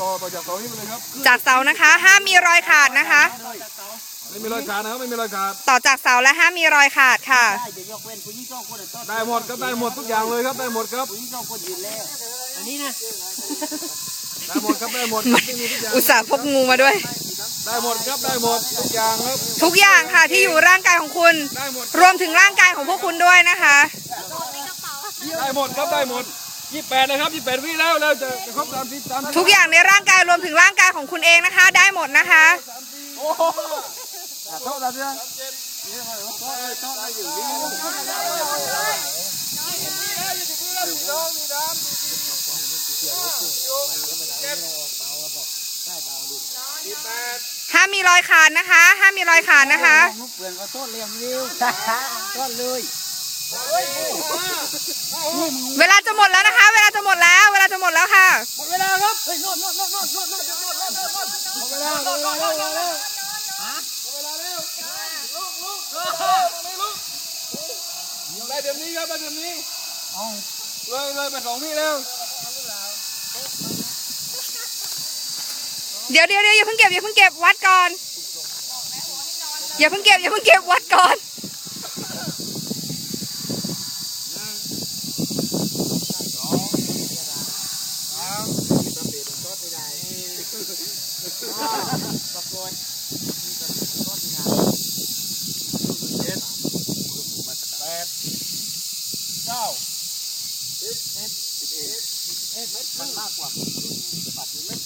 ต่อต่อจากเสานี้ไปเลยครับจากเสานะคะ ห้ามมีรอยขาดนะคะ ไม่มีรอยขาดนะครับไม่มีรอยขาดต่อจากเสาและห้ามมีรอยขาดค่ะ ได้จะยกเว้นผู้หญิงสองคนต้นได้หมดครับได้หมดทุกอย่างเลยครับได้หมดครับผู้หญิงสองคนยืนแล้ว อันนี้นะ ได้หมดครับได้หมดครับไม่มีทุกอย่างอุตส่าห์พกงูมาด้วย ได้หมดครับได้หมดทุกอย่างครับทุกอย่างค่ะที่อยู่ร่างกายของคุณ ได้หมดรวมถึงร่างกายของพวกคุณด้วยนะคะ ได้หมดครับได้หมด ยี่แปดนะครับยี่แปดวิแล้วแล้วจะจะครบสามสิบสามสิบทุกอย่างในร่างกายรวมถึงร่างกายของคุณเองนะคะ ได้หมดนะคะ โอ้โหเท่าไหร่เนี่ยห้ามมีรอยขาดนะคะ ห้ามมีรอยขาดนะคะ ลูกเปลือนก็ต้นเลี้ยงเร็วต้นเลย เวลาจะหมดแล้วนะคะ เวลาจะหมดแล้ว เวลาจะหมดแล้วค่ะหมดเวลาครับเฮ้ยโน่นโน่นโน่นโน่นโน่นโน่นโน่นโน่นโน่นโน่นหมดเวลาหมดเวลาแล้วหมดเวลาแล้วฮะได้เดี๋ยวนี้ครับได้เดี๋ยวนี้เอาเลยเลยไปสองวิแล้วเดี๋ยวเดี๋ยวเดี๋ยวอย่าเพิ่งเก็บอย่าเพิ่งเก็บวัดก่อนอย่าเพิ่งเก็บอย่าเพิ่งเก็บวัดก่อน ตะกอนมีกระสุนต้นงานเจ็ดแปดเก้าสิบเอ็ดสิบเอ็ดสิบเอ็ดมันมากกว่าปัดอยู่เล็ก